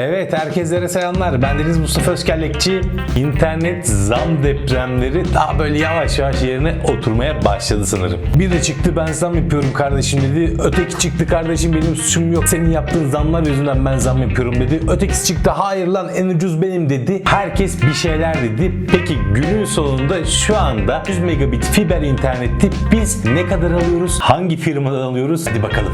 Evet herkeslere selamlar. Ben Deniz Mustafa Özkerlekçi. İnternet zam depremleri daha böyle yavaş yavaş yerine oturmaya başladı sanırım. Bir de çıktı ben zam yapıyorum kardeşim dedi. Öteki çıktı kardeşim benim suçum yok. Senin yaptığın zamlar yüzünden ben zam yapıyorum dedi. Ötekisi çıktı hayır lan en ucuz benim dedi. Herkes bir şeyler dedi. Peki günün sonunda şu anda 100 megabit fiber interneti biz ne kadar alıyoruz? Hangi firmadan alıyoruz? Hadi bakalım.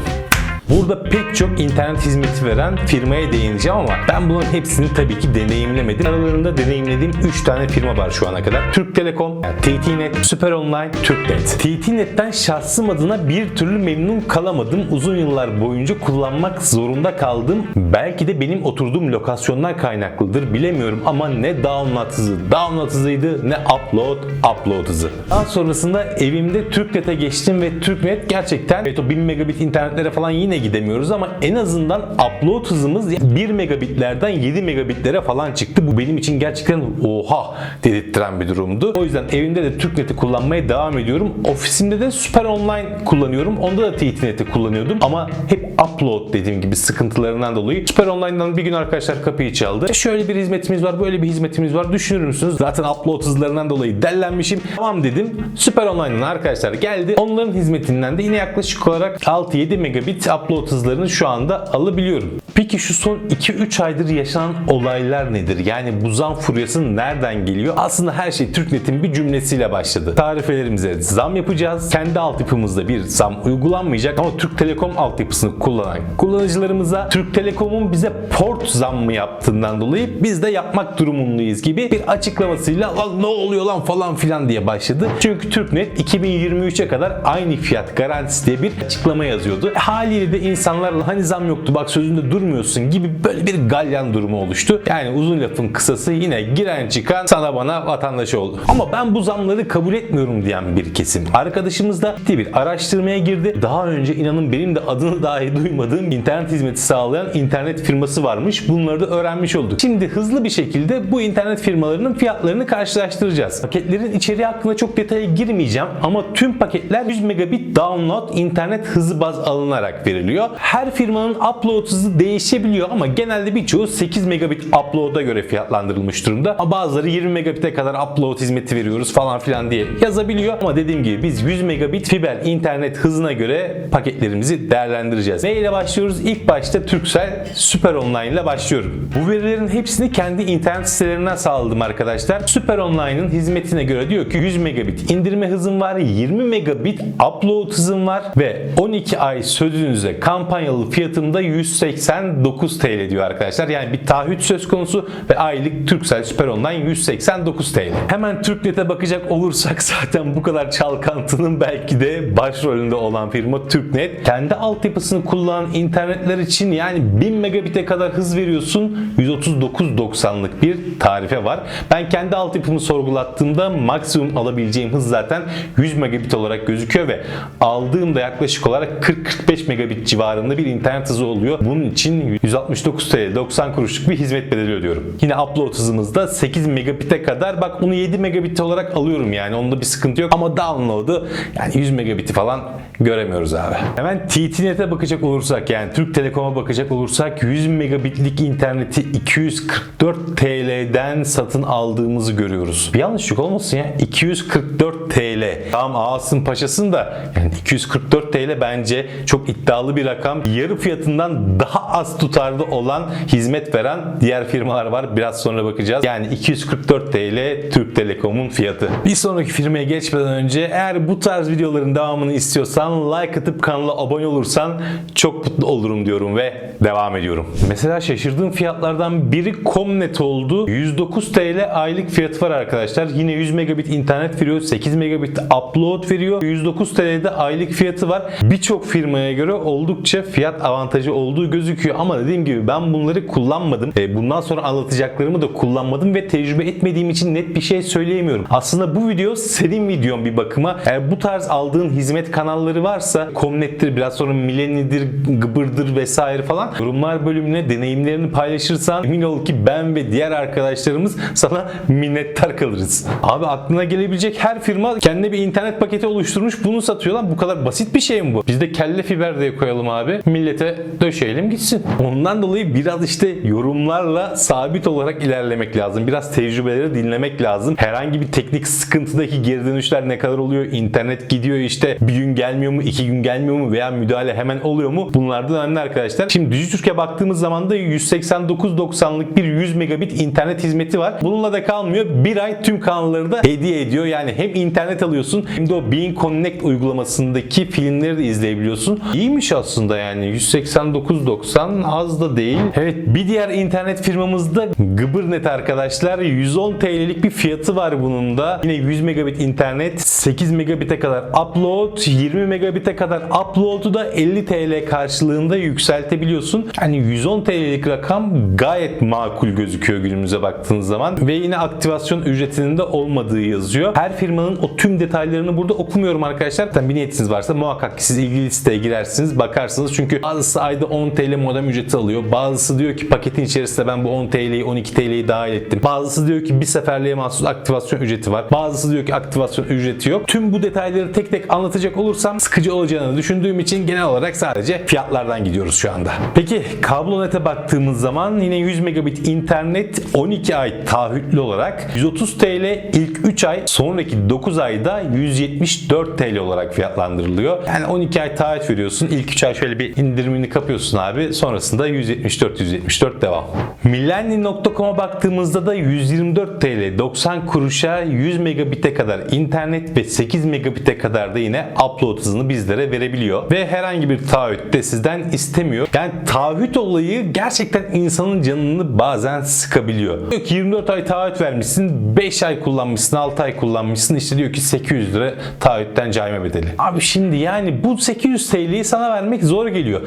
Burada pek çok internet hizmeti veren firmaya değineceğim ama ben bunların hepsini tabii ki deneyimlemedim. Aralarında deneyimlediğim 3 tane firma var şu ana kadar. Türk Telekom, yani TT-Net, Süper Online, Türknet. TT-Net'ten şahsım adına bir türlü memnun kalamadım. Uzun yıllar boyunca kullanmak zorunda kaldım. Belki de benim oturduğum lokasyonlar kaynaklıdır bilemiyorum ama ne download hızı download hızıydı ne upload upload hızı. Daha sonrasında evimde Türknet'e geçtim ve Türknet gerçekten evet o 1000 megabit internetlere falan yine gidemiyoruz ama en azından upload hızımız 1 megabitlerden 7 megabitlere falan çıktı. Bu benim için gerçekten oha dedirttiren bir durumdu. O yüzden evimde de Türknet'i kullanmaya devam ediyorum. Ofisimde de Süper Online kullanıyorum. Onda da TTNet'i kullanıyordum ama hep upload dediğim gibi sıkıntılarından dolayı Süper Online'dan bir gün arkadaşlar kapıyı çaldı. Şöyle bir hizmetimiz var, böyle bir hizmetimiz var. Düşünür müsünüz? Zaten upload hızlarından dolayı dellenmişim. Tamam dedim. Süper Online'dan arkadaşlar geldi. Onların hizmetinden de yine yaklaşık olarak 6-7 megabit upload hızlarını şu anda alabiliyorum. Peki şu son 2-3 aydır yaşanan olaylar nedir? Yani bu zam furyası nereden geliyor? Aslında her şey Türknet'in bir cümlesiyle başladı. Tarifelerimize zam yapacağız. Kendi altyapımızda bir zam uygulanmayacak ama Türk Telekom altyapısını kullanan kullanıcılarımıza Türk Telekom'un bize port zammı yaptığından dolayı biz de yapmak durumundayız gibi bir açıklamasıyla lan ne oluyor lan falan filan diye başladı. Çünkü Türknet 2023'e kadar aynı fiyat garantisi diye bir açıklama yazıyordu. Haliyle de insanlarla hani zam yoktu bak sözünde durmuyorsun gibi böyle bir galyan durumu oluştu. Yani uzun lafın kısası yine giren çıkan sana bana vatandaş oldu. Ama ben bu zamları kabul etmiyorum diyen bir kesim. Arkadaşımız da ciddi bir araştırmaya girdi. Daha önce inanın benim de adını dahi duymadığım internet hizmeti sağlayan internet firması varmış. Bunları da öğrenmiş olduk. Şimdi hızlı bir şekilde bu internet firmalarının fiyatlarını karşılaştıracağız. Paketlerin içeriği hakkında çok detaya girmeyeceğim ama tüm paketler 100 megabit download internet hızı baz alınarak veriliyor. Her firmanın upload hızı değişebiliyor ama genelde birçoğu 8 megabit upload'a göre fiyatlandırılmış durumda. Bazıları 20 megabit'e kadar upload hizmeti veriyoruz falan filan diye yazabiliyor. Ama dediğim gibi biz 100 megabit fiber internet hızına göre paketlerimizi değerlendireceğiz. Ne ile başlıyoruz? İlk başta Turkcell Süper Online ile başlıyorum. Bu verilerin hepsini kendi internet sitelerinden sağladım arkadaşlar. Süper Online'ın hizmetine göre diyor ki 100 megabit indirme hızım var, 20 megabit upload hızım var ve 12 ay sözünüze kampanyalı fiyatım da 189 TL diyor arkadaşlar. Yani bir taahhüt söz konusu ve aylık Turkcell Süper Online 189 TL. Hemen Türknet'e bakacak olursak zaten bu kadar çalkantının belki de başrolünde olan firma Türknet. Kendi altyapısını kullanan internetler için yani 1000 megabit'e kadar hız veriyorsun 139.90'lık bir tarife var. Ben kendi altyapımı sorgulattığımda maksimum alabileceğim hız zaten 100 megabit olarak gözüküyor ve aldığımda yaklaşık olarak 40-45 megabit civarında bir internet hızı oluyor. Bunun için 169 TL 90 kuruşluk bir hizmet bedeli ödüyorum. Yine upload hızımız da 8 megabit'e kadar bak bunu 7 megabit olarak alıyorum yani onda bir sıkıntı yok ama download'u yani 100 megabit'i falan göremiyoruz abi. Hemen TTNet'e bakacak olursak yani Türk Telekom'a bakacak olursak 100 megabitlik interneti 244 TL'den satın aldığımızı görüyoruz. Bir yanlışlık olmasın ya 244 TL. Tamam ağasın paşasın da yani 244 TL bence çok iddialı bir rakam. Yarı fiyatından daha az tutarlı olan hizmet veren diğer firmalar var. Biraz sonra bakacağız. Yani 244 TL Türk Telekom'un fiyatı. Bir sonraki firmaya geçmeden önce eğer bu tarz videoların devamını istiyorsan like atıp kanala abone olursan çok mutlu olurum diyorum ve devam ediyorum. Mesela şaşırdığım fiyatlardan biri Comnet oldu. 109 TL aylık fiyatı var arkadaşlar. Yine 100 megabit internet veriyor. 8 megabit upload veriyor. 109 TL'de aylık fiyatı var. Birçok firmaya göre oldukça fiyat avantajı olduğu gözüküyor. Ama dediğim gibi ben bunları kullanmadım. E, Bundan sonra anlatacaklarımı da kullanmadım ve tecrübe etmediğim için net bir şey söyleyemiyorum. Aslında bu video senin videon bir bakıma. Eğer bu tarz aldığın hizmet kanalları varsa Comnet'tir, biraz sonra Millenni'dir, Gıbır'dır vesaire falan yorumlar bölümüne deneyimlerini paylaşırsan emin ol ki ben ve diğer arkadaşlarımız sana minnettar kalırız. Abi aklına gelebilecek her firma var. Kendine bir internet paketi oluşturmuş bunu satıyor lan. Bu kadar basit bir şey mi bu? Biz de kelle fiber diye koyalım abi. Millete döşeyelim gitsin. Ondan dolayı biraz işte yorumlarla sabit olarak ilerlemek lazım. Biraz tecrübeleri dinlemek lazım. Herhangi bir teknik sıkıntıdaki geri dönüşler ne kadar oluyor? İnternet gidiyor işte bir gün gelmiyor mu? iki gün gelmiyor mu? Veya müdahale hemen oluyor mu? Bunlar da önemli arkadaşlar. Şimdi Dijitürk'e baktığımız zaman da 189.90'lık bir 100 megabit internet hizmeti var. Bununla da kalmıyor. Bir ay tüm kanalları da hediye ediyor. Yani hem internet alıyorsun hem de o Being Connect uygulamasındaki filmleri de izleyebiliyorsun. İyiymiş aslında yani 189.90 az da değil. Evet bir diğer internet firmamızda Gıbırnet arkadaşlar 110 TL'lik bir fiyatı var bunun da. Yine 100 megabit internet 8 megabite kadar upload 20 megabite kadar upload'u da 50 TL karşılığında yükseltebiliyorsun. Yani 110 TL'lik rakam gayet makul gözüküyor günümüze baktığınız zaman. Ve yine aktivasyon ücretinin de olmadığı yazıyor. Her firmanın tüm detaylarını burada okumuyorum arkadaşlar. Zaten bir niyetiniz varsa muhakkak siz ilgili siteye girersiniz bakarsınız. Çünkü bazısı ayda 10 TL modem ücreti alıyor. Bazısı diyor ki paketin içerisinde ben bu 10 TL'yi 12 TL'yi dahil ettim. Bazısı diyor ki bir seferliğe mahsus aktivasyon ücreti var. Bazısı diyor ki aktivasyon ücreti yok. Tüm bu detayları tek tek anlatacak olursam sıkıcı olacağını düşündüğüm için genel olarak sadece fiyatlardan gidiyoruz şu anda. Peki kablonete baktığımız zaman yine 100 megabit internet 12 ay taahhütlü olarak 130 TL ilk 3 ay sonraki 9 ayda 174 TL olarak fiyatlandırılıyor. Yani 12 ay taahhüt veriyorsun. İlk 3 ay şöyle bir indirimini kapıyorsun abi. Sonrasında 174 174 devam. Millennium.com'a baktığımızda da 124 TL 90 kuruşa 100 megabite kadar internet ve 8 megabite kadar da yine upload hızını bizlere verebiliyor. Ve herhangi bir taahhüt de sizden istemiyor. Yani taahhüt olayı gerçekten insanın canını bazen sıkabiliyor. Diyor ki 24 ay taahhüt vermişsin, 5 ay kullanmışsın, 6 ay kullanmışsın. İşte diyor ki 800 lira taahhütten cayma bedeli. Abi şimdi yani bu 800 TL'yi sana vermek zor geliyor.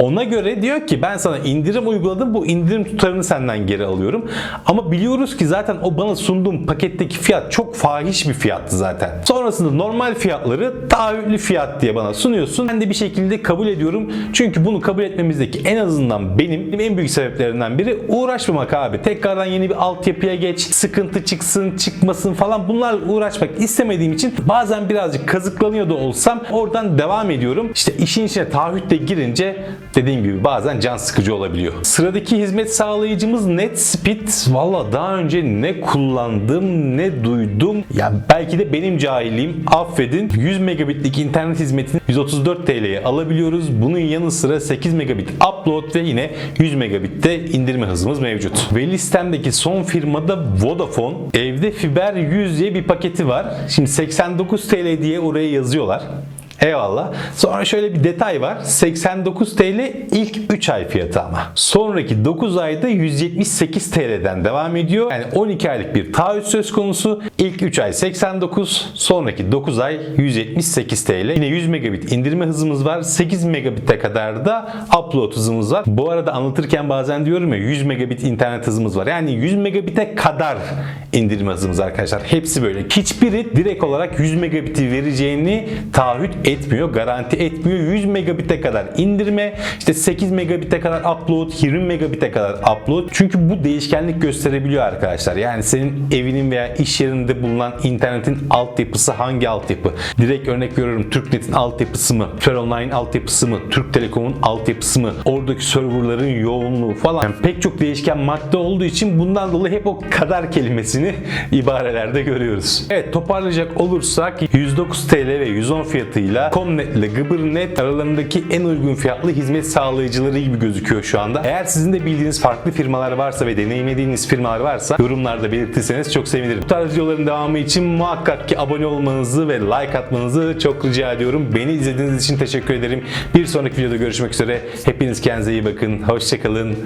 Ona göre diyor ki ben sana indirim uyguladım. Bu indirim tutarını senden geri alıyorum. Ama biliyoruz ki zaten o bana sunduğum paketteki fiyat çok fahiş bir fiyattı zaten. Sonrasında normal fiyatları taahhütlü fiyat diye bana sunuyorsun. Ben de bir şekilde kabul ediyorum. Çünkü bunu kabul etmemizdeki en azından benim en büyük sebeplerinden biri uğraşmamak abi. Tekrardan yeni bir altyapıya geç, sıkıntı çıksın, çıkmasın falan bunlarla uğraşmak istemediğim için bazen birazcık kazıklanıyor da olsam oradan devam ediyorum. İşte işin içine taahhütle girince dediğim gibi bazen can sıkıcı olabiliyor. Sıradaki hizmet sağlayıcımız NetSpeed. Valla daha önce ne kullandım ne duydum. Ya belki de benim cahilliğim affedin. 100 megabitlik internet hizmetini 134 TL'ye alabiliyoruz. Bunun yanı sıra 8 megabit upload ve yine 100 megabitte indirme hızımız mevcut. Ve listemdeki son firmada Vodafone. Evde fiber 100 diye bir paketi var. Şimdi 89 TL diye oraya yazıyorlar. Eyvallah. Sonra şöyle bir detay var. 89 TL ilk 3 ay fiyatı ama. Sonraki 9 ayda 178 TL'den devam ediyor. Yani 12 aylık bir taahhüt söz konusu. İlk 3 ay 89, sonraki 9 ay 178 TL. Yine 100 megabit indirme hızımız var. 8 megabit'e kadar da upload hızımız var. Bu arada anlatırken bazen diyorum ya 100 megabit internet hızımız var. Yani 100 megabit'e kadar indirme hızımız arkadaşlar. Hepsi böyle. Hiçbiri direkt olarak 100 megabit'i vereceğini taahhüt etmiyor, garanti etmiyor. 100 megabit'e kadar indirme, işte 8 megabit'e kadar upload, 20 megabit'e kadar upload. Çünkü bu değişkenlik gösterebiliyor arkadaşlar. Yani senin evinin veya iş yerinde bulunan internetin altyapısı hangi altyapı? Direkt örnek veriyorum Türknet'in altyapısı mı? Online altyapısı mı? Türk Telekom'un altyapısı mı? Oradaki serverların yoğunluğu falan. Yani pek çok değişken madde olduğu için bundan dolayı hep o kadar kelimesini ibarelerde görüyoruz. Evet toparlayacak olursak 109 TL ve 110 fiyatıyla Comnet ile Gıbırnet aralarındaki en uygun fiyatlı hizmet sağlayıcıları gibi gözüküyor şu anda. Eğer sizin de bildiğiniz farklı firmalar varsa ve deneyimlediğiniz firmalar varsa yorumlarda belirtirseniz çok sevinirim. Bu tarz videoların devamı için muhakkak ki abone olmanızı ve like atmanızı çok rica ediyorum. Beni izlediğiniz için teşekkür ederim. Bir sonraki videoda görüşmek üzere. Hepiniz kendinize iyi bakın. Hoşçakalın.